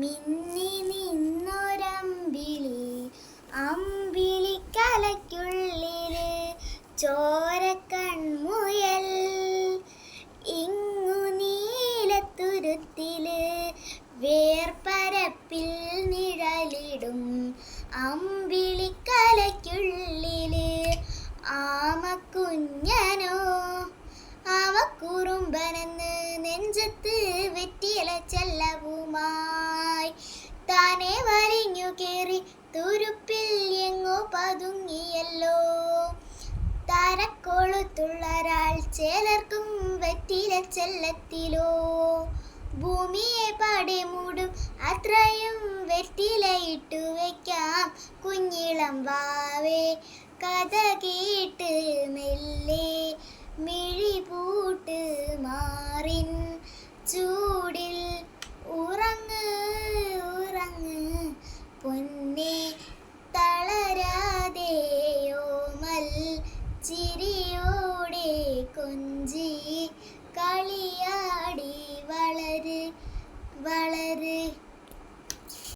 മിന്നി നിന്നൊരമ്പിളി അമ്പിളി കലയ്ക്കുള്ളിൽ ചോരക്കൺമുയൽ. ഇങ്ങു നീലത്തുരുത്തിൽ വേർപരപ്പിൽ നിഴലിടും അമ്പിളിക്കലയ്ക്കുള്ളിൽ ആമക്കുഞ്ഞനോ അവ നെഞ്ചത്ത് കേറി തുരുപ്പിൽ എങ്ങോ പതുങ്ങിയല്ലോ. തരക്കൊളുത്തുള്ളൊരാൾ ചിലർക്കും വെറ്റില ചെല്ലത്തിലോ. ഭൂമിയെ പാടെ മൂടും അത്രയും വെറ്റിലയിട്ടു വെക്കാം. കുഞ്ഞിളം വാവേ കഥ കേട്ട് മെല്ലെ മിഴി പൂട്ട് മാറിൻ. ചിരിയോടെ കൊഞ്ചി കളിയാടി വളര് വളര്.